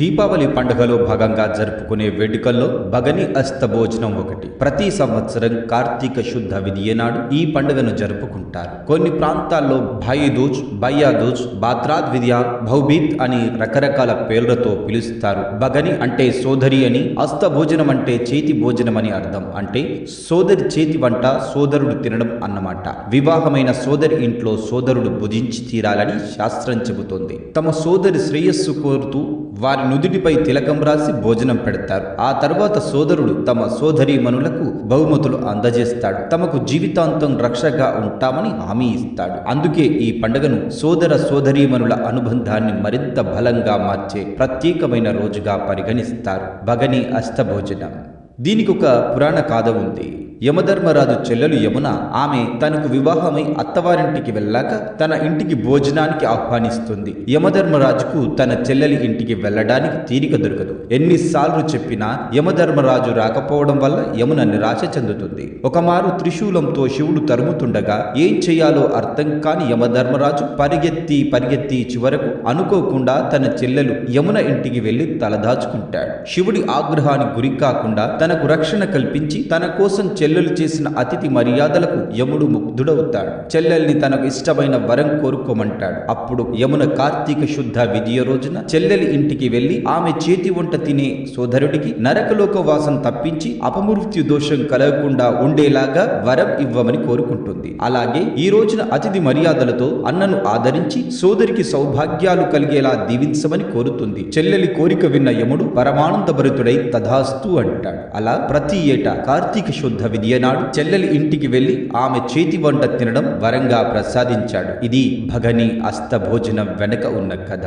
దీపావళి పండుగలో భాగంగా జరుపుకునే వేడుకల్లో భగని అస్త భోజనం ఒకటి. ప్రతి సంవత్సరం కార్తీక శుద్ధ విధియ నాడు ఈ పండుగను జరుపుకుంటారు. కొన్ని ప్రాంతాల్లో భాయి దూజ్ బయ్యా దూజ్ బాత్రాద్ విద్య భౌబీత్ అని రకరకాల పేర్లతో పిలుస్తారు. భగని అంటే సోదరి అని అస్త భోజనం అంటే చేతి భోజనం అని అర్థం. అంటే సోదరి చేతి వంట సోదరుడు తినడం అన్నమాట. వివాహమైన సోదరి ఇంట్లో సోదరుడు భుజించి తీరాలని శాస్త్రం చెబుతోంది. తమ సోదరి శ్రేయస్సు కోరుతూ వారి నుదుటిపై తిలకం రాసి భోజనం పెడతారు. ఆ తర్వాత సోదరుడు తమ సోదరీమణులకు బహుమతులు అందజేస్తాడు. తమకు జీవితాంతం రక్షగా ఉంటామని హామీ ఇస్తాడు. అందుకే ఈ పండుగను సోదర సోదరీమణుల అనుబంధాన్ని మరింత బలంగా మార్చే ప్రత్యేకమైన రోజుగా పరిగణిస్తారు. భగని అష్టభోజనం. దీనికి ఒక పురాణ గాథ ఉంది. యమధర్మరాజు చెల్లెలు యమున ఆమె తనకు వివాహమై అత్తవారింటికి వెళ్ళాక తన ఇంటికి భోజనానికి ఆహ్వానిస్తుంది. యమధర్మరాజుకు తన చెల్లెలి ఇంటికి వెళ్ళడానికి తీరిక దొరకదు. ఎన్నిసార్లు చెప్పినా యమధర్మరాజు రాకపోవడం వల్ల యమున నిరాశ చెందుతుంది. ఒకమారు త్రిశూలంతో శివుడు తరుముతుండగా ఏం చేయాలో అర్థం కాని యమధర్మరాజు పరిగెత్తి పరిగెత్తి చివరకు అనుకోకుండా తన చెల్లెలు యమున ఇంటికి వెళ్ళి తలదాచుకుంటాడు. శివుడి ఆగ్రహానికి గురి కాకుండా తనకు రక్షణ కల్పించి తన కోసం చెల్లెలు చేసిన అతిథి మర్యాదలకు యముడు ముగ్ధుడవుతాడు. చెల్లెల్ని తనకు ఇష్టమైన వరం కోరుకోమంటాడు. అప్పుడు యమున కార్తీక శుద్ధ విజయ రోజున చెల్లెలి ఇంటికి వెళ్ళి ఆమె చేతి వంట తినే సోదరుడికి నరకలోక వాసం తప్పించి అపమృత్యు దోషం కలగకుండా ఉండేలాగా వరం ఇవ్వమని కోరుకుంటుంది. అలాగే ఈ రోజున అతిథి మర్యాదలతో అన్నను ఆదరించి సోదరికి సౌభాగ్యాలు కలిగేలా దీవించమని కోరుతుంది. చెల్లెలి కోరిక విన్న యముడు పరమానందభరితుడై తధాస్తు అంటాడు. అలా ప్రతి ఏటా కార్తీక శుద్ధ విదియనాడు చెల్లెలి ఇంటికి వెళ్ళి ఆమె చేతి వంట తినడం వరంగా ప్రసాదించాడు. ఇది భగని అస్తభోజనం వెనక ఉన్న కథ.